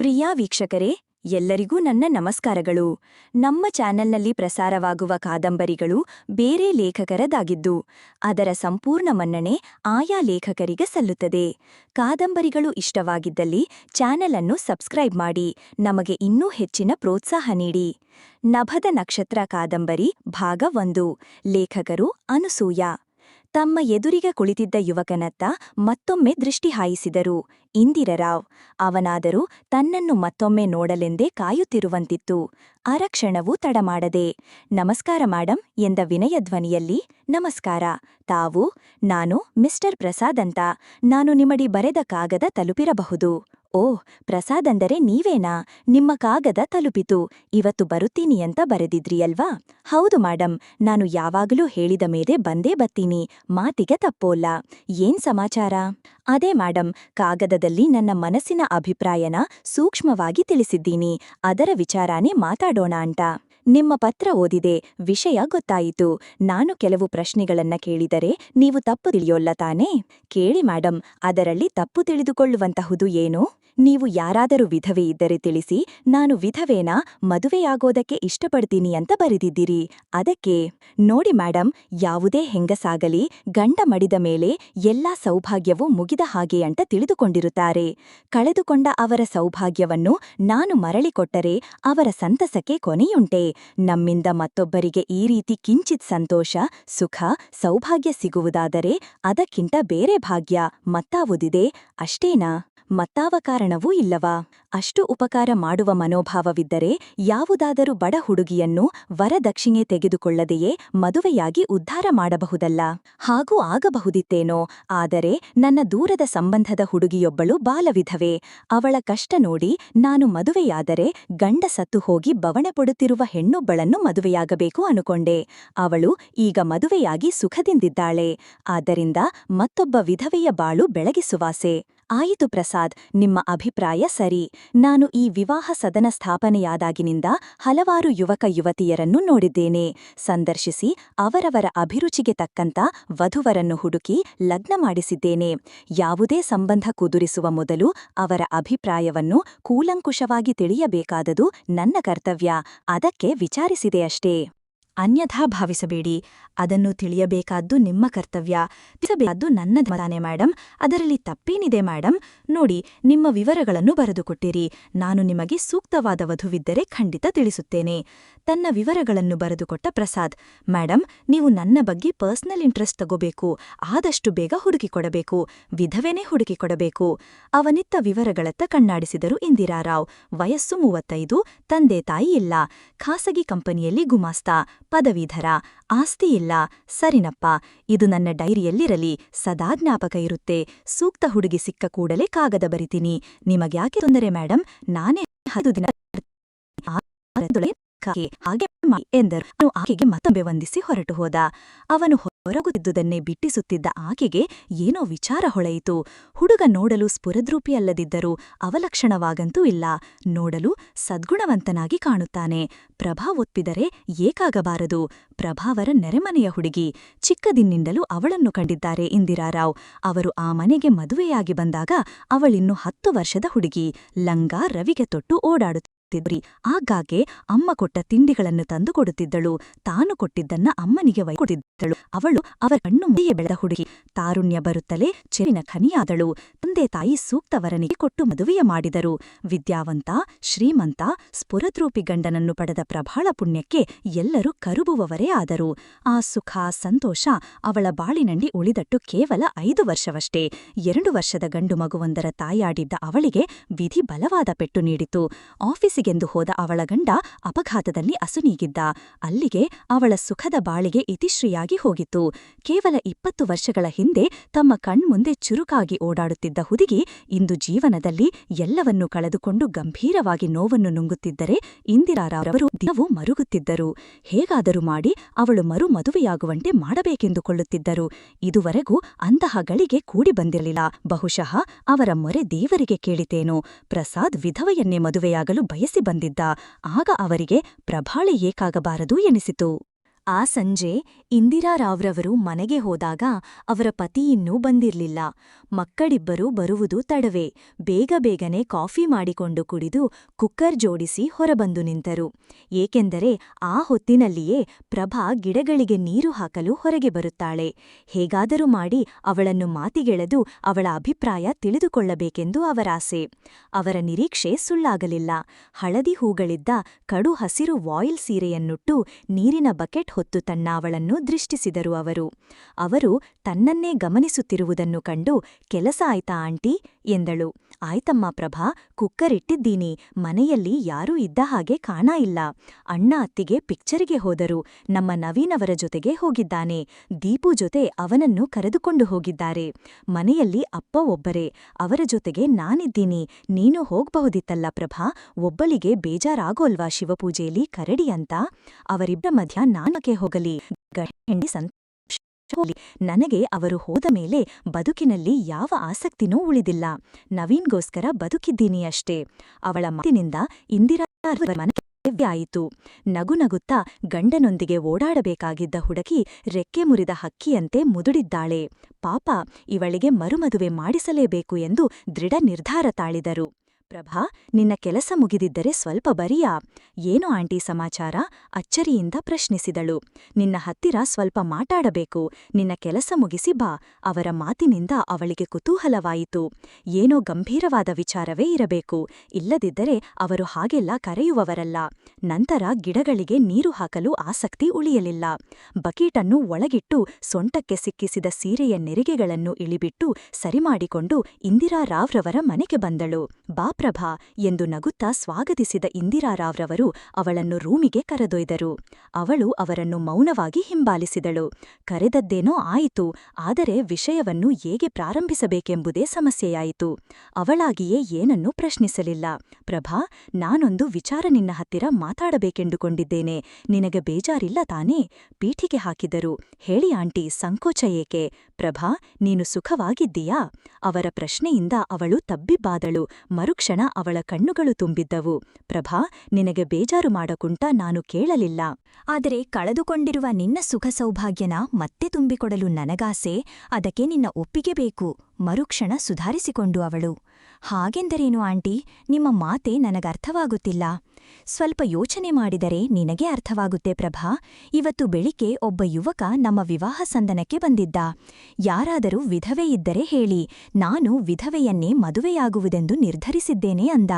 ಪ್ರಿಯಾ ವೀಕ್ಷಕರೇ, ಎಲ್ಲರಿಗೂ ನನ್ನ ನಮಸ್ಕಾರಗಳು. ನಮ್ಮ ಚಾನೆಲ್ನಲ್ಲಿ ಪ್ರಸಾರವಾಗುವ ಕಾದಂಬರಿಗಳು ಬೇರೆ ಲೇಖಕರದಾಗಿದ್ದು, ಅದರ ಸಂಪೂರ್ಣ ಮನ್ನಣೆ ಆಯಾ ಲೇಖಕರಿಗೆ ಸಲ್ಲುತ್ತದೆ. ಕಾದಂಬರಿಗಳು ಇಷ್ಟವಾಗಿದ್ದಲ್ಲಿ ಚಾನೆಲ್ ಅನ್ನು ಸಬ್ಸ್ಕ್ರೈಬ್ ಮಾಡಿ, ನಮಗೆ ಇನ್ನೂ ಹೆಚ್ಚಿನ ಪ್ರೋತ್ಸಾಹ ನೀಡಿ. ನಭದ ನಕ್ಷತ್ರ ಕಾದಂಬರಿ ಭಾಗ ಒಂದು, ಲೇಖಕರು ಅನುಸೂಯ. ತಮ್ಮ ಎದುರಿಗೆ ಕುಳಿತಿದ್ದ ಯುವಕನತ್ತ ಮತ್ತೊಮ್ಮೆ ದೃಷ್ಟಿ ಹಾಯಿಸಿದರು. ಇಂದಿರರಾವ್. ಅವನಾದರೂ ತನ್ನನ್ನು ಮತ್ತೊಮ್ಮೆ ನೋಡಲೆಂದೇ ಕಾಯುತ್ತಿರುವಂತಿತ್ತು. ಅರಕ್ಷಣವೂ ತಡಮಾಡದೆ, ನಮಸ್ಕಾರ ಮಾಡಂ ಎಂದ ವಿನಯ ಧ್ವನಿಯಲ್ಲಿ, ನಮಸ್ಕಾರ, ತಾವು, ನಾನು ಮಿಸ್ಟರ್ ಪ್ರಸಾದ್ ಅಂತ, ನಾನು ನಿಮಡಿ ಬರೆದ ಕಾಗದ ತಲುಪಿರಬಹುದು. ಓ, ಪ್ರಸಾದ್ ಅಂದರೆ ನೀವೇನಾ? ನಿಮ್ಮ ಕಾಗದ ತಲುಪಿತು, ಇವತ್ತು ಬರುತ್ತೀನಿ ಅಂತ ಬರೆದಿದ್ರಿಯಲ್ವಾ? ಹೌದು ಮೇಡಮ್ ನಾನು ಯಾವಾಗಲೂ ಹೇಳಿದ ಮೇಲೆ ಬಂದೇ ಬತ್ತೀನಿ, ಮಾತಿಗೆ ತಪ್ಪೋಲ್ಲ, ಏನ್ ಸಮಾಚಾರ? ಅದೇ ಮೇಡಮ್ ಕಾಗದದಲ್ಲಿ ನನ್ನ ಮನಸ್ಸಿನ ಅಭಿಪ್ರಾಯನ ಸೂಕ್ಷ್ಮವಾಗಿ ತಿಳಿಸಿದ್ದೀನಿ. ಅದರ ವಿಚಾರಾನೇ ಮಾತಾಡೋಣ ಅಂತ. ನಿಮ್ಮ ಪತ್ರ ಓದಿದೆ, ವಿಷಯ ಗೊತ್ತಾಯಿತು. ನಾನು ಕೆಲವು ಪ್ರಶ್ನೆಗಳನ್ನ ಕೇಳಿದರೆ ನೀವು ತಪ್ಪು ತಿಳಿಯೋಲ್ಲ ತಾನೇ? ಕೇಳಿ ಮೇಡಮ್ ಅದರಲ್ಲಿ ತಪ್ಪು ತಿಳಿದುಕೊಳ್ಳುವಂತಹುದು ಏನು? ನೀವು ಯಾರಾದರೂ ವಿಧವೆ ಇದ್ದರೆ ತಿಳಿಸಿ, ನಾನು ವಿಧವೇನ, ಮದುವೆಯಾಗೋದಕ್ಕೆ ಇಷ್ಟಪಡ್ತೀನಿ ಅಂತ ಬರೆದಿದ್ದೀರಿ. ಅದಕ್ಕೆ, ನೋಡಿ ಮೇಡಮ್ ಯಾವುದೇ ಹೆಂಗಸಾಗಲಿ, ಗಂಡ ಮಡಿದ ಮೇಲೆ ಎಲ್ಲಾ ಸೌಭಾಗ್ಯವೂ ಮುಗಿದ ಹಾಗೆ ಅಂತ ತಿಳಿದುಕೊಂಡಿರುತ್ತಾರೆ. ಕಳೆದುಕೊಂಡ ಅವರ ಸೌಭಾಗ್ಯವನ್ನು ನಾನು ಮರಳಿಕೊಟ್ಟರೆ ಅವರ ಸಂತಸಕ್ಕೆ ಕೊನೆಯುಂಟೆ. ನಮ್ಮಿಂದ ಮತ್ತೊಬ್ಬರಿಗೆ ಈ ರೀತಿ ಕಿಂಚಿತ್ ಸಂತೋಷ ಸುಖ ಸೌಭಾಗ್ಯ ಸಿಗುವುದಾದರೆ ಅದಕ್ಕಿಂತ ಬೇರೆ ಭಾಗ್ಯ ಮತ್ತಾವುದಿದೆ? ಅಷ್ಟೇನಾ? ಮತ್ತಾವ ಕಾರಣವೂ ಇಲ್ಲವಾ? ಅಷ್ಟು ಉಪಕಾರ ಮಾಡುವ ಮನೋಭಾವವಿದ್ದರೆ ಯಾವುದಾದರೂ ಬಡ ಹುಡುಗಿಯನ್ನು ವರದಕ್ಷಿಣೆ ತೆಗೆದುಕೊಳ್ಳದೆಯೇ ಮದುವೆಯಾಗಿ ಉದ್ಧಾರ ಮಾಡಬಹುದಲ್ಲ? ಹಾಗೂ ಆಗಬಹುದಿತ್ತೇನೋ? ಆದರೆ ನನ್ನ ದೂರದ ಸಂಬಂಧದ ಹುಡುಗಿಯೊಬ್ಬಳು ಬಾಲವಿಧವೆ. ಅವಳ ಕಷ್ಟ ನೋಡಿ ನಾನು ಮದುವೆಯಾದರೆ ಗಂಡ ಸತ್ತು ಹೋಗಿ ಬವಣೆ ಪಡುತ್ತಿರುವ ಹೆಣ್ಣೊಬ್ಬಳನ್ನು ಮದುವೆಯಾಗಬೇಕು ಅನುಕೊಂಡೆ. ಅವಳು ಈಗ ಮದುವೆಯಾಗಿ ಸುಖದಿಂದಿದ್ದಾಳೆ. ಆದ್ದರಿಂದ ಮತ್ತೊಬ್ಬ ವಿಧವೆಯ ಬಾಳು ಬೆಳಗಿಸುವಾಸೆ. ಆಯಿತು ಪ್ರಸಾದ್, ನಿಮ್ಮ ಅಭಿಪ್ರಾಯ ಸರಿ. ನಾನು ಈ ವಿವಾಹ ಸದನ ಸ್ಥಾಪನೆಯಾದಾಗಿನಿಂದ ಹಲವಾರು ಯುವಕ ಯುವತಿಯರನ್ನು ನೋಡಿದ್ದೇನೆ. ಸಂದರ್ಶಿಸಿ ಅವರವರ ಅಭಿರುಚಿಗೆ ತಕ್ಕಂತ ವಧುವರನ್ನು ಹುಡುಕಿ ಲಗ್ನ ಮಾಡಿಸಿದ್ದೇನೆ. ಯಾವುದೇ ಸಂಬಂಧ ಕುದುರಿಸುವ ಮೊದಲು ಅವರ ಅಭಿಪ್ರಾಯವನ್ನು ಕೂಲಂಕುಷವಾಗಿ ತಿಳಿಯಬೇಕಾದದು ನನ್ನ ಕರ್ತವ್ಯ. ಅದಕ್ಕೆ ವಿಚಾರಿಸಿದೆಯಷ್ಟೇ ಅನ್ಯಥಾ ಭಾವಿಸಬೇಡಿ. ಅದನ್ನು ತಿಳಿಯಬೇಕಾದ್ದು ನಿಮ್ಮ ಕರ್ತವ್ಯ. ತಿಳಿಸಬೇಕಾದ್ದು ನನ್ನ ತಾನೆ ಮೇಡಮ್ ಅದರಲ್ಲಿ ತಪ್ಪೇನಿದೆ ಮೇಡಮ್ ನೋಡಿ, ನಿಮ್ಮ ವಿವರಗಳನ್ನು ಬರೆದುಕೊಟ್ಟಿರಿ. ನಾನು ನಿಮಗೆ ಸೂಕ್ತವಾದ ವಧುವಿದ್ದರೆ ಖಂಡಿತ ತಿಳಿಸುತ್ತೇನೆ. ತನ್ನ ವಿವರಗಳನ್ನು ಬರೆದುಕೊಟ್ಟ ಪ್ರಸಾದ್ ಮೇಡಮ್ ನೀವು ನನ್ನ ಬಗ್ಗೆ ಪರ್ಸನಲ್ ಇಂಟ್ರೆಸ್ಟ್ ತಗೋಬೇಕು. ಆದಷ್ಟು ಬೇಗ ಹುಡುಕಿಕೊಡಬೇಕು. ವಿಧವೆನೇ ಹುಡುಕಿಕೊಡಬೇಕು. ಅವನಿತ್ತ ವಿವರಗಳತ್ತ ಕಣ್ಣಾಡಿಸಿದರು ಇಂದಿರಾರಾವ್ ವಯಸ್ಸು ಮೂವತ್ತೈದು, ತಂದೆ ತಾಯಿ ಇಲ್ಲ. ಖಾಸಗಿ ಕಂಪನಿಯಲ್ಲಿ ಗುಮಾಸ್ತಾ. ಪದವೀಧರ ಆಸ್ತಿ ಇಲ್ಲ ಸರಿನಪ್ಪ, ಇದು ನನ್ನ ಡೈರಿಯಲ್ಲಿರಲಿ, ಸದಾ ಜ್ಞಾಪಕ ಇರುತ್ತೆ, ಸೂಕ್ತ ಹುಡುಗಿ ಸಿಕ್ಕ ಕೂಡಲೇ ಕಾಗದ ಬರಿತೀನಿ, ನಿಮಗ್ಯಾಕೆ ತೊಂದರೆ ಮೇಡಮ್ ನಾನೇ ಹತ್ತು ದಿನ ಹಾಗೆ ಎಂದರು. ಆಕೆಗೆ ಮತ್ತೊಮ್ಮೆ ವಂದಿಸಿ ಹೊರಟು ಹೋದ. ಅವನು ಹೊರಗುತ್ತಿದ್ದುದನ್ನೇ ಬಿಟ್ಟಿಸುತ್ತಿದ್ದ ಆಕೆಗೆ ಏನೋ ವಿಚಾರ ಹೊಳೆಯಿತು. ಹುಡುಗ ನೋಡಲು ಸ್ಫುರದ್ರೂಪಿಯಲ್ಲದಿದ್ದರೂ ಅವಲಕ್ಷಣವಾಗಂತೂ ಇಲ್ಲ. ನೋಡಲು ಸದ್ಗುಣವಂತನಾಗಿ ಕಾಣುತ್ತಾನೆ. ಪ್ರಭಾ ಒಪ್ಪಿದರೆ ಏಕಾಗಬಾರದು. ಪ್ರಭಾವರ ನೆರೆಮನೆಯ ಹುಡುಗಿ. ಚಿಕ್ಕದಿನ್ನಿಂದಲೂ ಅವಳನ್ನು ಕಂಡಿದ್ದಾರೆ ಇಂದಿರಾರಾವ್ ಅವರು ಆ ಮನೆಗೆ ಮದುವೆಯಾಗಿ ಬಂದಾಗ ಅವಳಿನ್ನು ಹತ್ತು ವರ್ಷದ ಹುಡುಗಿ. ಲಂಗ ರವಿಗೆ ತೊಟ್ಟು ಓಡಾಡುತ್ತಿದ್ರಿ ಆಗಾಗ್ಗೆ ಅಮ್ಮ ಕೊಟ್ಟ ತಿಂಡಿಗಳನ್ನು ತಂದು ಕೊಡುತ್ತಿದ್ದಳು. ತಾನು ಕೊಟ್ಟಿದ್ದನ್ನ ಅಮ್ಮನಿಗೆ ಕೊಟ್ಟಿದ್ದಳು. ಅವಳು ಅವರ ಕಣ್ಣು ಮುಂದೆಯೇ ಬೆಳೆದ ಹುಡುಗಿ. ತಾರುಣ್ಯ ಬರುತ್ತಲೇ ಚೆರಿನ ಖನಿಯಾದಳು. ತಂದೆ ತಾಯಿ ಸೂಕ್ತವರನಿಗೆ ಕೊಟ್ಟು ಮದುವೆಯ ಮಾಡಿದರು. ವಿದ್ಯಾವಂತ, ಶ್ರೀಮಂತ, ಸ್ಫುರದ್ರೂಪಿ ಗಂಡನನ್ನು ಪಡೆದ ಪ್ರಭಾಳ ಪುಣ್ಯಕ್ಕೆ ಎಲ್ಲರೂ ಕರುಬುವವರೇ ಆದರು. ಆ ಸುಖ, ಸಂತೋಷ ಅವಳ ಬಾಳಿನಂಡಿ ಉಳಿದಟ್ಟು ಕೇವಲ ಐದು ವರ್ಷವಷ್ಟೇ. ಎರಡು ವರ್ಷದ ಗಂಡು ಮಗುವೊಂದರ ತಾಯಾಡಿದ್ದ ಅವಳಿಗೆ ವಿಧಿ ಬಲವಾದ ಪೆಟ್ಟು ನೀಡಿತು. ಆಫೀಸಿಗೆಂದು ಹೋದ ಅವಳ ಗಂಡ ಅಪಘಾತದಲ್ಲಿ ಅಸುನೀಗಿದ್ದ. ಅಲ್ಲಿಗೆ ಅವಳ ಸುಖದ ಬಾಳಿಗೆ ಇತಿಶ್ರೀಯಾಗಿ ಹೋಗಿತ್ತು. ಕೇವಲ ಇಪ್ಪತ್ತು ವರ್ಷಗಳ ಹಿಂದೆ ತಮ್ಮ ಕಣ್ಮುಂದೆ ಚುರುಕಾಗಿ ಓಡಾಡುತ್ತಿದ್ದ ಹುದುಗಿ ಇಂದು ಜೀವನದಲ್ಲಿ ಎಲ್ಲವನ್ನೂ ಕಳೆದುಕೊಂಡು ಗಂಭೀರವಾಗಿ ನೋವನ್ನು ನುಂಗುತ್ತಿದ್ದರೆ ಇಂದಿರಾರವರು ದಿನವೂ ಮರುಗುತ್ತಿದ್ದರು. ಹೇಗಾದರೂ ಮಾಡಿ ಅವಳು ಮರು ಮದುವೆಯಾಗುವಂತೆ ಮಾಡಬೇಕೆಂದುಕೊಳ್ಳುತ್ತಿದ್ದರು. ಇದುವರೆಗೂ ಅಂತಹ ಗಳಿಗೆ ಕೂಡಿ ಬಂದಿರಲಿಲ್ಲ. ಬಹುಶಃ ಅವರ ಮೊರೆ ದೇವರಿಗೆ ಕೇಳಿತೇನೋ. ಪ್ರಸಾದ್ ವಿಧವೆಯನ್ನೇ ಮದುವೆಯಾಗಲು ಬಯಸಿ ಬಂದಿದ್ದ ಆಗ ಅವರಿಗೆ ಪ್ರಭಾಳೆ ಏಕಾಗಬಾರದು ಎನಿಸಿತು. ಆ ಸಂಜೆ ಇಂದಿರಾರಾವ್ರವರು ಮನೆಗೆ ಹೋದಾಗ ಅವರ ಪತಿ ಇನ್ನೂ ಬಂದಿರ್ಲಿಲ್ಲ. ಮಕ್ಕಳಿಬ್ಬರೂ ಬರುವುದು ತಡವೆ. ಬೇಗ ಬೇಗನೆ ಕಾಫಿ ಮಾಡಿಕೊಂಡು ಕುಡಿದು ಕುಕ್ಕರ್ ಜೋಡಿಸಿ ಹೊರಬಂದು ನಿಂತರು. ಏಕೆಂದರೆ ಆ ಹೊತ್ತಿನಲ್ಲಿಯೇ ಪ್ರಭಾ ಗಿಡಗಳಿಗೆ ನೀರು ಹಾಕಲು ಹೊರಗೆ ಬರುತ್ತಾಳೆ. ಹೇಗಾದರೂ ಮಾಡಿ ಅವಳನ್ನು ಮಾತಿಗೆಳೆದು ಅವಳ ಅಭಿಪ್ರಾಯ ತಿಳಿದುಕೊಳ್ಳಬೇಕೆಂದು ಅವರಾಸೆ. ಅವರ ನಿರೀಕ್ಷೆ ಸುಳ್ಳಾಗಲಿಲ್ಲ. ಹಳದಿ ಹೂಗಳಿದ್ದ ಕಡು ಹಸಿರು ವಾಯಿಲ್ ಸೀರೆಯನ್ನುಟ್ಟು ನೀರಿನ ಬಕೆಟ್ ಹೊತ್ತು ತನ್ನಾವಳನ್ನು ದೃಷ್ಟಿಸಿದರು ಅವರು. ಅವರು ತನ್ನನ್ನೇ ಗಮನಿಸುತ್ತಿರುವುದನ್ನು ಕಂಡು ಕೆಲಸ ಆಯ್ತಾ ಆಂಟಿ? ಎಂದಳು. ಆಯ್ತಮ್ಮ ಪ್ರಭಾ, ಕುಕ್ಕರಿಟ್ಟಿದ್ದೀನಿ. ಮನೆಯಲ್ಲಿ ಯಾರೂ ಇದ್ದ ಹಾಗೆ ಕಾಣ ಇಲ್ಲ. ಅಣ್ಣ ಅತ್ತಿಗೆ ಪಿಕ್ಚರಿಗೆ ಹೋದರು. ನಮ್ಮ ನವೀನವರ ಜೊತೆಗೆ ಹೋಗಿದ್ದಾನೆ. ದೀಪು ಜೊತೆ ಅವನನ್ನು ಕರೆದುಕೊಂಡು ಹೋಗಿದ್ದಾರೆ. ಮನೆಯಲ್ಲಿ ಅಪ್ಪ ಒಬ್ಬರೇ. ಅವರ ಜೊತೆಗೆ ನಾನಿದ್ದೀನಿ. ನೀನು ಹೋಗ್ಬಹುದಿತ್ತಲ್ಲ ಪ್ರಭಾ? ಒಬ್ಬಳಿಗೆ ಬೇಜಾರಾಗೋಲ್ವಾ ಶಿವಪೂಜೆಯಲ್ಲಿ ಕರಡಿ ಅಂತ? ಅವರಿಬ್ಬರ ಮಧ್ಯ ನಾನಕ್ಕೆ ಹೋಗಲಿ. ಗಂಡಿ ಸಂತ. ನನಗೆ ಅವರು ಹೋದ ಮೇಲೆ ಬದುಕಿನಲ್ಲಿ ಯಾವ ಆಸಕ್ತಿನೂ ಉಳಿದಿಲ್ಲ. ನವೀನ್ಗೋಸ್ಕರ ಬದುಕಿದ್ದೀನಿ ಅಷ್ಟೇ. ಅವಳ ಮಾತಿನಿಂದ ಇಂದಿರಾ ಮನಕ್ಕೆ ಆಯಿತು. ನಗುನಗುತ್ತಾ ಗಂಡನೊಂದಿಗೆ ಓಡಾಡಬೇಕಾಗಿದ್ದ ಹುಡುಗಿ ರೆಕ್ಕೆ ಮುರಿದ ಹಕ್ಕಿಯಂತೆ ಮುದುಡಿದ್ದಾಳೆ. ಪಾಪ, ಇವಳಿಗೆ ಮರುಮದುವೆ ಮಾಡಿಸಲೇಬೇಕು ಎಂದು ದೃಢ ನಿರ್ಧಾರ ತಾಳಿದರು. ಪ್ರಭಾ, ನಿನ್ನ ಕೆಲಸ ಮುಗಿದಿದ್ದರೆ ಸ್ವಲ್ಪ ಬರಿಯಾ. ಏನು ಆಂಟಿ ಸಮಾಚಾರ? ಅಚ್ಚರಿಯಿಂದ ಪ್ರಶ್ನಿಸಿದಳು. ನಿನ್ನ ಹತ್ತಿರ ಸ್ವಲ್ಪ ಮಾತಾಡಬೇಕು. ನಿನ್ನ ಕೆಲಸ ಮುಗಿಸಿ ಬಾ. ಅವರ ಮಾತಿನಿಂದ ಅವಳಿಗೆ ಕುತೂಹಲವಾಯಿತು. ಏನೋ ಗಂಭೀರವಾದ ವಿಚಾರವೇ ಇರಬೇಕು. ಇಲ್ಲದಿದ್ದರೆ ಅವರು ಹಾಗೆಲ್ಲ ಕರೆಯುವವರಲ್ಲ. ನಂತರ ಗಿಡಗಳಿಗೆ ನೀರು ಹಾಕಲು ಆಸಕ್ತಿ ಉಳಿಯಲಿಲ್ಲ. ಬಕೀಟನ್ನು ಒಳಗಿಟ್ಟು ಸೊಂಟಕ್ಕೆ ಸಿಕ್ಕಿಸಿದ ಸೀರೆಯ ನೆರಿಗೆಗಳನ್ನು ಇಳಿಬಿಟ್ಟು ಸರಿಮಾಡಿಕೊಂಡು ಇಂದಿರಾ ರಾವ್ರವರ ಮನೆಗೆ ಬಂದಳು. ಬಾ ಪ್ರಭಾ ಎಂದು ನಗುತ್ತಾ ಸ್ವಾಗತಿಸಿದ ಇಂದಿರಾರಾವ್ರವರು ಅವಳನ್ನು ರೂಮಿಗೆ ಕರೆದೊಯ್ದರು. ಅವಳು ಅವರನ್ನು ಮೌನವಾಗಿ ಹಿಂಬಾಲಿಸಿದಳು. ಕರೆದದ್ದೇನೋ ಆಯಿತು, ಆದರೆ ವಿಷಯವನ್ನು ಹೇಗೆ ಪ್ರಾರಂಭಿಸಬೇಕೆಂಬುದೇ ಸಮಸ್ಯೆಯಾಯಿತು. ಅವಳಾಗಿಯೇ ಏನನ್ನೂ ಪ್ರಶ್ನಿಸಲಿಲ್ಲ. ಪ್ರಭಾ, ನಾನೊಂದು ವಿಚಾರ ನಿನ್ನ ಹತ್ತಿರ ಮಾತಾಡಬೇಕೆಂದುಕೊಂಡಿದ್ದೇನೆ. ನಿನಗೆ ಬೇಜಾರಿಲ್ಲ ತಾನೇ? ಪೀಠಿಗೆ ಹಾಕಿದರು. ಹೇಳಿ ಆಂಟಿ, ಸಂಕೋಚ ಏಕೆ? ಪ್ರಭಾ, ನೀನು ಸುಖವಾಗಿದ್ದೀಯಾ? ಅವರ ಪ್ರಶ್ನೆಯಿಂದ ಅವಳು ತಬ್ಬಿಬ್ಬಾದಳು ಮರುಕ್ಷಣ ಅವಳ ಕಣ್ಣುಗಳು ತುಂಬಿದ್ದವು. ಪ್ರಭಾ, ನಿನಗೆ ಬೇಜಾರು ಮಾಡಕುಂಟ ನಾನು ಕೇಳಲಿಲ್ಲ. ಆದರೆ ಕಳೆದುಕೊಂಡಿರುವ ನಿನ್ನ ಸುಖ ಸೌಭಾಗ್ಯನ ಮತ್ತೆ ತುಂಬಿಕೊಡಲು ನನಗಾಸೆ, ಅದಕ್ಕೆ ನಿನ್ನ ಒಪ್ಪಿಗೆ ಬೇಕು. ಮರುಕ್ಷಣ ಸುಧಾರಿಸಿಕೊಂಡು ಅವಳು. ಹಾಗೆಂದರೇನು ಆಂಟಿ? ನಿಮ್ಮ ಮಾತೆ ನನಗರ್ಥವಾಗುತ್ತಿಲ್ಲ. ಸ್ವಲ್ಪ ಯೋಚನೆ ಮಾಡಿದರೆ ನಿನಗೆ ಅರ್ಥವಾಗುತ್ತೆ ಪ್ರಭಾ. ಇವತ್ತು ಬೆಳಿಗ್ಗೆ ಒಬ್ಬ ಯುವಕ ನಮ್ಮ ವಿವಾಹ ಸಂದನಕ್ಕೆ ಬಂದಿದ್ದ. ಯಾರಾದರೂ ವಿಧವೆ ಇದ್ದರೆ ಹೇಳಿ, ನಾನು ವಿಧವೆಯನ್ನೇ ಮದುವೆಯಾಗುವುದೆಂದು ನಿರ್ಧರಿಸಿದ್ದೇನೆ ಅಂದ.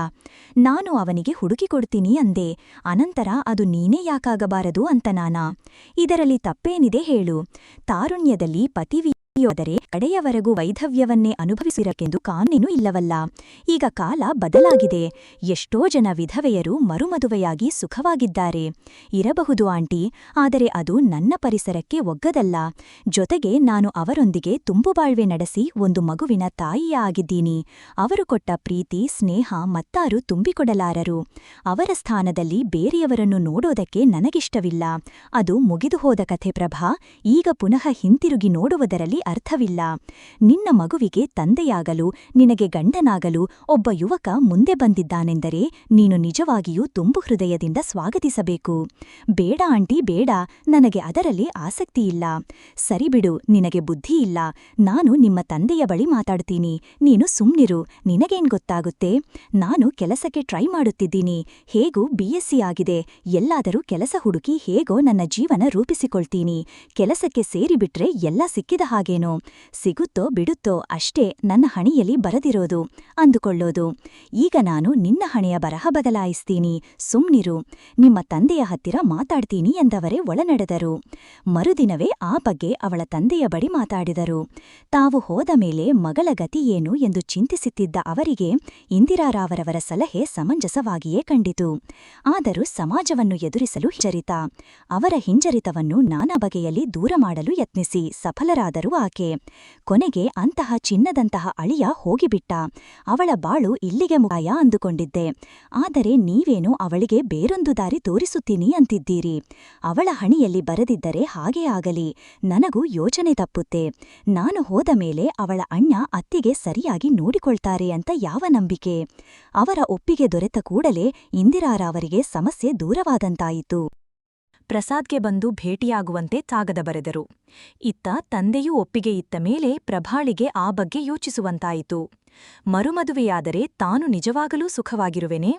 ನಾನು ಅವನಿಗೆ ಹುಡುಕಿಕೊಡ್ತೀನಿ ಅಂದೆ. ಅನಂತರ, ಅದು ನೀನೇ ಯಾಕಾಗಬಾರದು ಅಂತ ನಾನಾ. ಇದರಲ್ಲಿ ತಪ್ಪೇನಿದೆ ಹೇಳು. ತಾರುಣ್ಯದಲ್ಲಿ ಪತಿವಿ ಯೋದರೆ ಕಡೆಯವರೆಗೂ ವೈಧವ್ಯವನ್ನೇ ಅನುಭವಿಸಿರಕೆಂದು ಕಾನೂನು ಇಲ್ಲವಲ್ಲ. ಈಗ ಕಾಲ ಬದಲಾಗಿದೆ. ಎಷ್ಟೋ ಜನ ವಿಧವೆಯರು ಮರುಮದುವೆಯಾಗಿ ಸುಖವಾಗಿದ್ದಾರೆ. ಇರಬಹುದು ಆಂಟಿ, ಆದರೆ ಅದು ನನ್ನ ಪರಿಸರಕ್ಕೆ ಒಗ್ಗದಲ್ಲ. ಜೊತೆಗೆ ನಾನು ಅವರೊಂದಿಗೆ ತುಂಬುಬಾಳ್ವೆ ನಡೆಸಿ ಒಂದು ಮಗುವಿನ ತಾಯಿಯ ಆಗಿದ್ದೀನಿ. ಅವರು ಕೊಟ್ಟ ಪ್ರೀತಿ, ಸ್ನೇಹ ಮತ್ತಾರು ತುಂಬಿಕೊಡಲಾರರು. ಅವರ ಸ್ಥಾನದಲ್ಲಿ ಬೇರೆಯವರನ್ನು ನೋಡೋದಕ್ಕೆ ನನಗಿಷ್ಟವಿಲ್ಲ. ಅದು ಮುಗಿದುಹೋದ ಕಥೆ ಪ್ರಭಾ. ಈಗ ಪುನಃ ಹಿಂತಿರುಗಿ ನೋಡುವುದರಲ್ಲಿ ಅರ್ಥವಿಲ್ಲ. ನಿನ್ನ ಮಗುವಿಗೆ ತಂದೆಯಾಗಲು, ನಿನಗೆ ಗಂಡನಾಗಲು ಒಬ್ಬ ಯುವಕ ಮುಂದೆ ಬಂದಿದ್ದಾನೆಂದರೆ ನೀನು ನಿಜವಾಗಿಯೂ ತುಂಬು ಹೃದಯದಿಂದ ಸ್ವಾಗತಿಸಬೇಕು. ಬೇಡ ಆಂಟಿ, ಬೇಡ. ನನಗೆ ಅದರಲ್ಲಿ ಆಸಕ್ತಿಯಿಲ್ಲ. ಸರಿಬಿಡು, ನಿನಗೆ ಬುದ್ಧಿಯಿಲ್ಲ. ನಾನು ನಿಮ್ಮ ತಂದೆಯ ಬಳಿ ಮಾತಾಡ್ತೀನಿ. ನೀನು ಸುಮ್ನಿರು. ನಿನಗೇನ್ ಗೊತ್ತಾಗುತ್ತೆ? ನಾನು ಕೆಲಸಕ್ಕೆ ಟ್ರೈ ಮಾಡುತ್ತಿದ್ದೀನಿ. ಹೇಗೂ ಬಿಎಸ್ಸಿ ಆಗಿದೆ. ಎಲ್ಲಾದರೂ ಕೆಲಸ ಹುಡುಕಿ ಹೇಗೋ ನನ್ನ ಜೀವನ ರೂಪಿಸಿಕೊಳ್ತೀನಿ. ಕೆಲಸಕ್ಕೆ ಸೇರಿಬಿಟ್ರೆ ಎಲ್ಲ ಸಿಕ್ಕಿದ ಹಾಗೇನೋ ಸಿಗುತ್ತೋ ಬಿಡುತ್ತೋ ಅಷ್ಟೇ ನನ್ನ ಹಣಿಯಲ್ಲಿ ಬರದಿರೋದು, ಅಂದುಕೊಳ್ಳೋದು. ಈಗ ನಾನು ನಿನ್ನ ಹಣೆಯ ಬರಹ ಬದಲಾಯಿಸ್ತೀನಿ. ಸುಮ್ನಿರು ನಿಮ್ಮ ತಂದೆಯ ಹತ್ತಿರ ಮಾತಾಡ್ತೀನಿ ಎಂದವರೇ ಒಳನಡೆದರು. ಮರುದಿನವೇ ಆ ಬಗ್ಗೆ ಅವಳ ತಂದೆಯ ಬಳಿ ಮಾತಾಡಿದರು. ತಾವು ಹೋದ ಮೇಲೆ ಮಗಳ ಗತಿ ಏನು ಎಂದು ಚಿಂತಿಸುತ್ತಿದ್ದ ಅವರಿಗೆ ಇಂದಿರಾರಾವರವರ ಸಲಹೆ ಸಮಂಜಸವಾಗಿಯೇ ಕಂಡಿತು. ಆದರೂ ಸಮಾಜವನ್ನು ಎದುರಿಸಲು ಹಿಂಜರಿತ. ಅವರ ಹಿಂಜರಿತವನ್ನು ನಾನಾ ಬಗೆಯಲ್ಲಿ ದೂರ ಮಾಡಲು ಯತ್ನಿಸಿ ಸಫಲರಾದರೂ ಆಕೆ. ಕೊನೆಗೆ ಅಂತಹ ಚಿನ್ನದಂತಹ ಅಳಿಯ ಹೋಗಿಬಿಟ್ಟ. ಅವಳ ಬಾಳು ಇಲ್ಲಿಗೆ ಮುಗಾಯ ಅಂದುಕೊಂಡಿದ್ದೆ. ಆದರೆ ನೀವೇನು ಅವಳಿಗೆ ಬೇರೊಂದು ದಾರಿ ತೋರಿಸುತ್ತೀನಿ ಅಂತಿದ್ದೀರಿ. ಅವಳ ಹಣಿಯಲ್ಲಿ ಬರೆದಿದ್ದರೆ ಹಾಗೇ ಆಗಲಿ. ನನಗೂ ಯೋಚನೆ ತಪ್ಪುತ್ತೆ. ನಾನು ಹೋದ ಮೇಲೆ ಅವಳ ಅಣ್ಣ ಅತ್ತಿಗೆ ಸರಿಯಾಗಿ ನೋಡಿಕೊಳ್ತಾರೆ ಅಂತ ಯಾವ ನಂಬಿಕೆ? ಅವರ ಒಪ್ಪಿಗೆ ದೊರೆತ ಕೂಡಲೇ ಇಂದಿರಾರಾವರಿಗೆ ಸಮಸ್ಯೆ ದೂರವಾದಂತಾಯಿತು. ಪ್ರಸಾದ್ಗೆ ಬಂದು ಭೇಟಿಯಾಗುವಂತೆ ಕಾಗದ ಬರೆದರು. ಇತ್ತ ತಂದೆಯೂ ಒಪ್ಪಿಗೆ ಇತ್ತ ಮೇಲೆ ಪ್ರಭಾಳಿಗೆ ಆ ಬಗ್ಗೆ ಯೋಚಿಸುವಂತಾಯಿತು. ಮರುಮದುವೆಯಾದರೆ ತಾನು ನಿಜವಾಗಲೂ ಸುಖವಾಗಿರುವೆನೆ?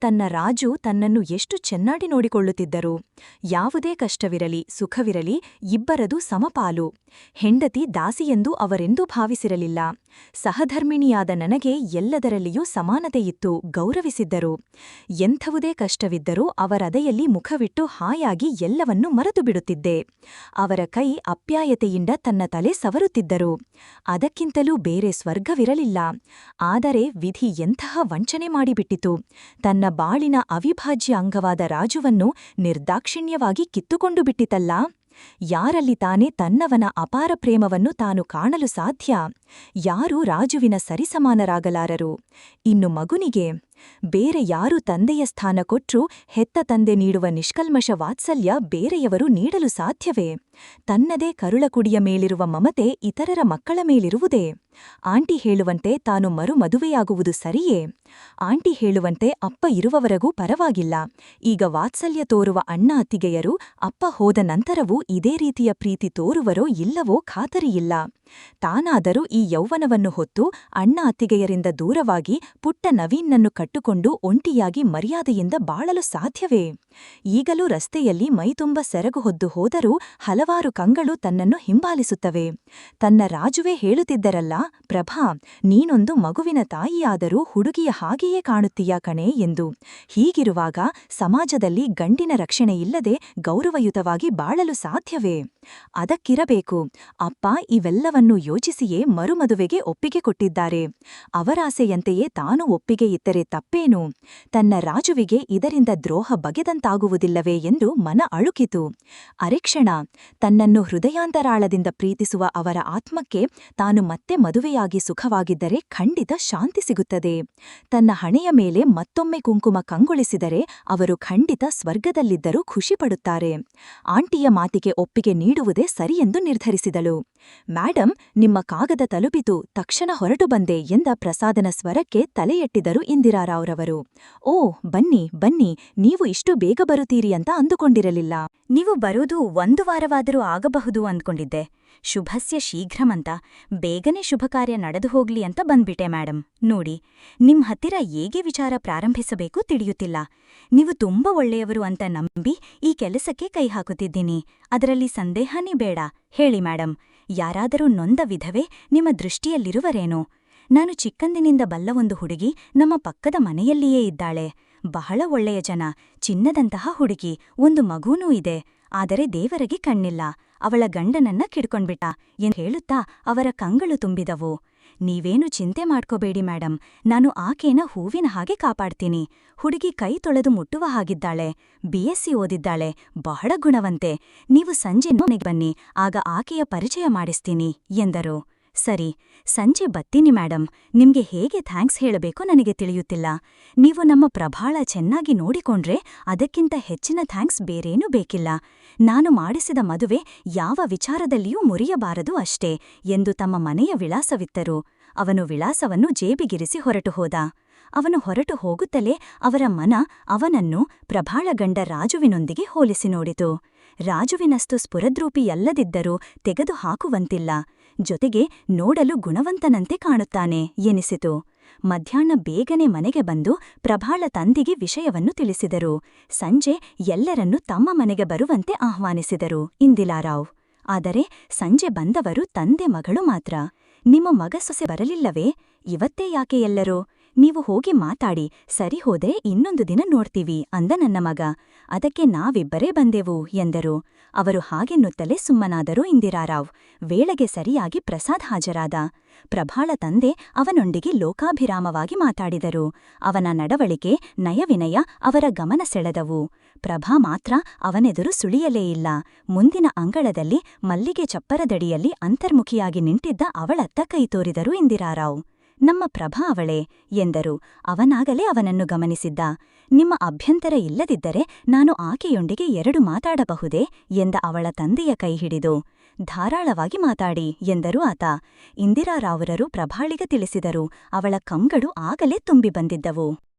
ತನ್ನ ರಾಜು ತನ್ನನ್ನು ಎಷ್ಟು ಚೆನ್ನಾಗಿ ನೋಡಿಕೊಳ್ಳುತ್ತಿದ್ದರು. ಯಾವುದೇ ಕಷ್ಟವಿರಲಿ, ಸುಖವಿರಲಿ, ಇಬ್ಬರದು ಸಮಪಾಲು. ಹೆಂಡತಿ ದಾಸಿಯೆಂದು ಅವರೆಂದೂ ಭಾವಿಸಿರಲಿಲ್ಲ. ಸಹಧರ್ಮಿಣಿಯಾದ ನನಗೆ ಎಲ್ಲದರಲ್ಲಿಯೂ ಸಮಾನತೆಯಿತ್ತು, ಗೌರವಿಸಿದ್ದರು. ಎಂಥವುದೇ ಕಷ್ಟವಿದ್ದರೂ ಅವರದೆಯಲ್ಲಿ ಮುಖವಿಟ್ಟು ಹಾಯಾಗಿ ಎಲ್ಲವನ್ನೂ ಮರೆತು ಬಿಡುತ್ತಿದ್ದೆ. ಅವರ ಕೈ ಅಪ್ಯಾಯತೆಯಿಂದ ತನ್ನ ತಲೆ ಸವರುತ್ತಿದ್ದರು. ಅದಕ್ಕಿಂತಲೂ ಬೇರೆ ಸ್ವರ್ಗವಿರಲಿಲ್ಲ. ಆದರೆ ವಿಧಿ ಎಂತಹ ವಂಚನೆ ಮಾಡಿಬಿಟ್ಟಿತು. ತನ್ನ ಬಾಳಿನ ಅವಿಭಾಜ್ಯ ಅಂಗವಾದ ರಾಜುವನ್ನು ನಿರ್ದಾಕ್ಷಿಣ್ಯವಾಗಿ ಕಿತ್ತುಕೊಂಡು ಬಿಟ್ಟಿತಲ್ಲ? ಯಾರಲ್ಲಿ ತಾನೇ ತನ್ನವನ ಅಪಾರ ಪ್ರೇಮವನ್ನು ತಾನು ಕಾಣಲು ಸಾಧ್ಯ? ಯಾರೂ ರಾಜುವಿನ ಸರಿಸಮಾನರಾಗಲಾರರು. ಇನ್ನು ಮಗುನಿಗೆ ಬೇರೆ ಯಾರು ತಂದೆಯ ಸ್ಥಾನ ಕೊಟ್ಟರೂ ಹೆತ್ತ ತಂದೆ ನೀಡುವ ನಿಷ್ಕಲ್ಮಷ ವಾತ್ಸಲ್ಯ ಬೇರೆಯವರು ನೀಡಲು ಸಾಧ್ಯವೇ? ತನ್ನದೇ ಕರುಳಕುಡಿಯ ಮೇಲಿರುವ ಮಮತೆ ಇತರರ ಮಕ್ಕಳ ಮೇಲಿರುವುದೇ? ಆಂಟಿ ಹೇಳುವಂತೆ ತಾನು ಮರು ಮದುವೆಯಾಗುವುದು ಸರಿಯೇ? ಆಂಟಿ ಹೇಳುವಂತೆ ಅಪ್ಪ ಇರುವವರೆಗೂ ಪರವಾಗಿಲ್ಲ. ಈಗ ವಾತ್ಸಲ್ಯ ತೋರುವ ಅಣ್ಣ ಅತ್ತಿಗೆಯರು ಅಪ್ಪ ಹೋದ ನಂತರವೂ ಇದೇ ರೀತಿಯ ಪ್ರೀತಿ ತೋರುವರೋ ಇಲ್ಲವೋ ಖಾತರಿಯಿಲ್ಲ. ತಾನಾದರೂ ಯೌವನವನ್ನು ಹೊತ್ತು ಅಣ್ಣ ಅತ್ತಿಗೆಯರಿಂದ ದೂರವಾಗಿ ಪುಟ್ಟ ನವೀನ್ನನ್ನು ಕಟ್ಟುಕೊಂಡು ಒಂಟಿಯಾಗಿ ಮರ್ಯಾದೆಯಿಂದ ಬಾಳಲು ಸಾಧ್ಯವೇ? ಈಗಲೂ ರಸ್ತೆಯಲ್ಲಿ ಮೈತುಂಬ ಸೆರಗು ಹೊದ್ದು ಹೋದರೂ ಹಲವಾರು ಕಂಗಳು ತನ್ನನ್ನು ಹಿಂಬಾಲಿಸುತ್ತವೆ. ತನ್ನ ರಾಜುವೇ ಹೇಳುತ್ತಿದ್ದರಲ್ಲ, ಪ್ರಭಾ, ನೀನೊಂದು ಮಗುವಿನ ತಾಯಿಯಾದರೂ ಹುಡುಗಿಯ ಹಾಗೆಯೇ ಕಾಣುತ್ತೀಯಾ ಕಣೆ? ಎಂದು. ಹೀಗಿರುವಾಗ ಸಮಾಜದಲ್ಲಿ ಗಂಡಿನ ರಕ್ಷಣೆಯಿಲ್ಲದೆ ಗೌರವಯುತವಾಗಿ ಬಾಳಲು ಸಾಧ್ಯವೇ? ಅದಕ್ಕಿರಬೇಕು. ಅಪ್ಪ, ಇವೆಲ್ಲವನ್ನೂ ಯೋಚಿಸಿಯೇ ಮರುಮದುವೆಗೆ ಒಪ್ಪಿಗೆ ಕೊಟ್ಟಿದ್ದಾರೆ. ಅವರಾಸೆಯಂತೆಯೇ ತಾನು ಒಪ್ಪಿಗೆ ಇದ್ದರೆ ತಪ್ಪೇನು? ತನ್ನ ರಾಜುವಿಗೆ ಇದರಿಂದ ದ್ರೋಹ ಬಗೆದಂತಾಗುವುದಿಲ್ಲವೇ ಎಂದು ಮನ ಅಳುಕಿತು. ಅರೆಕ್ಷಣ ತನ್ನನ್ನು ಹೃದಯಾಂತರಾಳದಿಂದ ಪ್ರೀತಿಸುವ ಅವರ ಆತ್ಮಕ್ಕೆ ತಾನು ಮತ್ತೆ ಮದುವೆಯಾಗಿ ಸುಖವಾಗಿದ್ದರೆ ಖಂಡಿತ ಶಾಂತಿ ಸಿಗುತ್ತದೆ. ತನ್ನ ಹಣೆಯ ಮೇಲೆ ಮತ್ತೊಮ್ಮೆ ಕುಂಕುಮ ಕಂಗೊಳಿಸಿದರೆ ಅವರು ಖಂಡಿತ ಸ್ವರ್ಗದಲ್ಲಿದ್ದರೂ ಖುಷಿಪಡುತ್ತಾರೆ. ಆಂಟಿಯ ಮಾತಿಗೆ ಒಪ್ಪಿಗೆ ನೀಡುವುದೇ ಸರಿಯೆಂದು ನಿರ್ಧರಿಸಿದಳು. ಮ್ಯಾಡಂ, ನಿಮ್ಮ ಕಾಗದ ತಲುಪಿತು. ತಕ್ಷಣ ಹೊರಟು ಬಂದೆ ಎಂದ ಪ್ರಸಾದನ ಸ್ವರಕ್ಕೆ ತಲೆಯೆಟ್ಟಿದರು ಇಂದಿರಾರಾವ್ರವರು. ಓ, ಬನ್ನಿ ಬನ್ನಿ, ನೀವು ಇಷ್ಟು ಬೇಗ ಬರುತ್ತೀರಿ ಅಂತ ಅಂದುಕೊಂಡಿರಲಿಲ್ಲ. ನೀವು ಬರೋದು ಒಂದು ವಾರವಾದರೂ ಆಗಬಹುದು ಅಂದ್ಕೊಂಡಿದ್ದೆ. ಶುಭಸ್ಯ ಶೀಘ್ರಮಂತ. ಬೇಗನೆ ಶುಭ ಕಾರ್ಯ ನಡೆದು ಹೋಗ್ಲಿ ಅಂತ ಬಂದ್ಬಿಟ್ಟೆ ಮೇಡಮ್ ನೋಡಿ, ನಿಮ್ ಹತ್ತಿರ ಹೇಗೆ ವಿಚಾರ ಪ್ರಾರಂಭಿಸಬೇಕು ತಿಳಿಯುತ್ತಿಲ್ಲ. ನೀವು ತುಂಬ ಒಳ್ಳೆಯವರು ಅಂತ ನಂಬಿ ಈ ಕೆಲಸಕ್ಕೆ ಕೈ ಹಾಕುತ್ತಿದ್ದೀನಿ. ಅದರಲ್ಲಿ ಸಂದೇಹನೇ ಬೇಡ. ಹೇಳಿ ಮೇಡಮ್ ಯಾರಾದರೂ ನೊಂದ ವಿಧವೆ ನಿಮ್ಮ ದೃಷ್ಟಿಯಲ್ಲಿರುವರೇನೋ? ನಾನು ಚಿಕ್ಕಂದಿನಿಂದ ಬಲ್ಲ ಒಂದು ಹುಡುಗಿ ನಮ್ಮ ಪಕ್ಕದ ಮನೆಯಲ್ಲಿಯೇ ಇದ್ದಾಳೆ. ಬಹಳ ಒಳ್ಳೆಯ ಜನ, ಚಿನ್ನದಂತಹ ಹುಡುಗಿ, ಒಂದು ಮಗೂನೂ ಇದೆ. ಆದರೆ ದೇವರಿಗೆ ಕಣ್ಣಿಲ್ಲ. ಅವಳ ಗಂಡನನ್ನ ಕಿಡ್ಕೊಂಡ್ಬಿಟ್ಟ. ಎಂದು ಹೇಳುತ್ತಾ ಅವರ ಕಂಗಳು ತುಂಬಿದವು. ನೀವೇನು ಚಿಂತೆ ಮಾಡ್ಕೋಬೇಡಿ ಮೇಡಮ್ ನಾನು ಆಕೆನ ಹೂವಿನ ಹಾಗೆ ಕಾಪಾಡ್ತೀನಿ. ಹುಡುಗಿ ಕೈ ತೊಳೆದು ಮುಟ್ಟುವ ಹಾಗಿದ್ದಾಳೆ. ಬಿಎಸ್ಸಿ ಓದಿದ್ದಾಳೆ. ಬಹಳ ಗುಣವಂತೆ. ನೀವು ಸಂಜೆ ಮನೆಗೆ ಬನ್ನಿ. ಆಗ ಆಕೆಯ ಪರಿಚಯ ಮಾಡಿಸ್ತೀನಿ, ಎಂದರು. ಸರಿ, ಸಂಜೆ ಬತ್ತೀನಿ ಮೇಡಂ. ನಿಮ್ಗೆ ಹೇಗೆ ಥ್ಯಾಂಕ್ಸ್ ಹೇಳಬೇಕೋ ನನಗೆ ತಿಳಿಯುತ್ತಿಲ್ಲ. ನೀವು ನಮ್ಮ ಪ್ರಭಾಳ ಚೆನ್ನಾಗಿ ನೋಡಿಕೊಂಡ್ರೆ ಅದಕ್ಕಿಂತ ಹೆಚ್ಚಿನ ಥ್ಯಾಂಕ್ಸ್ ಬೇರೇನೂ ಬೇಕಿಲ್ಲ. ನಾನು ಮಾಡಿಸಿದ ಮದುವೆ ಯಾವ ವಿಚಾರದಲ್ಲಿಯೂ ಮುರಿಯಬಾರದು ಅಷ್ಟೇ ಎಂದು ತಮ್ಮ ಮನೆಯ ವಿಳಾಸವಿತ್ತರು. ಅವನು ವಿಳಾಸವನ್ನು ಜೇಬಿಗಿರಿಸಿ ಹೊರಟು ಹೋದ. ಅವನು ಹೊರಟು ಹೋಗುತ್ತಲೇ ಅವರ ಮನ ಅವನನ್ನು ಪ್ರಭಾಳಗಂಡ ರಾಜುವಿನೊಂದಿಗೆ ಹೋಲಿಸಿ ನೋಡಿತು. ರಾಜುವಿನಷ್ಟು ಸ್ಫುರದ್ರೂಪಿಯಲ್ಲದಿದ್ದರೂ ತೆಗೆದು ಹಾಕುವಂತಿಲ್ಲ ಜೊತೆಗೆ ನೋಡಲು ಗುಣವಂತನಂತೆ ಕಾಣುತ್ತಾನೆ ಎನಿಸಿತು. ಮಧ್ಯಾಹ್ನ ಬೇಗನೆ ಮನೆಗೆ ಬಂದು ಪ್ರಭಾಳ ತಂದಿಗೆ ವಿಷಯವನ್ನು ತಿಳಿಸಿದರು. ಸಂಜೆ ಎಲ್ಲರನ್ನೂ ತಮ್ಮ ಮನೆಗೆ ಬರುವಂತೆ ಆಹ್ವಾನಿಸಿದರು ಇಂದಿಲಾರಾವ್. ಆದರೆ ಸಂಜೆ ಬಂದವರು ತಂದೆ ಮಗಳು ಮಾತ್ರ. ನಿಮ್ಮ ಮಗ ಸೊಸೆ ಬರಲಿಲ್ಲವೇ? ಇವತ್ತೇ ಯಾಕೆ ಎಲ್ಲರೂ? ನೀವು ಹೋಗಿ ಮಾತಾಡಿ, ಸರಿ ಹೋದರೆ ಇನ್ನೊಂದು ದಿನ ನೋಡ್ತೀವಿ, ಅಂದ ನನ್ನ ಮಗ. ಅದಕ್ಕೆ ನಾವಿಬ್ಬರೇ ಬಂದೆವು, ಎಂದರು. ಅವರು ಹಾಗೆನ್ನುತ್ತಲೇ ಸುಮ್ಮನಾದರು ಇಂದಿರಾರಾವ್. ವೇಳೆಗೆ ಸರಿಯಾಗಿ ಪ್ರಸಾದ್ ಹಾಜರಾದ. ಪ್ರಭಾಳ ತಂದೆ ಅವನೊಂದಿಗೆ ಲೋಕಾಭಿರಾಮವಾಗಿ ಮಾತಾಡಿದರು. ಅವನ ನಡವಳಿಕೆ, ನಯವಿನಯ, ಅವರ ಗಮನ ಸೆಳೆದವು. ಪ್ರಭಾ ಮಾತ್ರ ಅವನೆದುರು ಸುಳಿಯಲೇ ಇಲ್ಲ. ಮುಂದಿನ ಅಂಗಳದಲ್ಲಿ ಮಲ್ಲಿಗೆ ಚಪ್ಪರದಡಿಯಲ್ಲಿ ಅಂತರ್ಮುಖಿಯಾಗಿ ನಿಂತಿದ್ದ ಅವಳತ್ತ ಕೈತೋರಿದರು ಇಂದಿರಾರಾವ್. ನಮ್ಮ ಪ್ರಭಾ ಅವಳೇ ಎಂದರು. ಅವನಾಗಲೇ ಅವನನ್ನು ಗಮನಿಸಿದ್ದ. ನಿಮ್ಮ ಅಭ್ಯಂತರ ಇಲ್ಲದಿದ್ದರೆ ನಾನು ಆಕೆಯೊಂದಿಗೆ ಎರಡು ಮಾತಾಡಬಹುದೇ ಎಂದ ಅವಳ ತಂದೆಯ ಕೈ ಹಿಡಿದು. ಧಾರಾಳವಾಗಿ ಮಾತಾಡಿ ಎಂದರು ಆತ. ಇಂದಿರಾರಾವುರರು ಪ್ರಭಾಳಿಗೆ ತಿಳಿಸಿದರು. ಅವಳ ಕಂಗಳು ಆಗಲೇ ತುಂಬಿ ಬಂದಿದ್ದವು.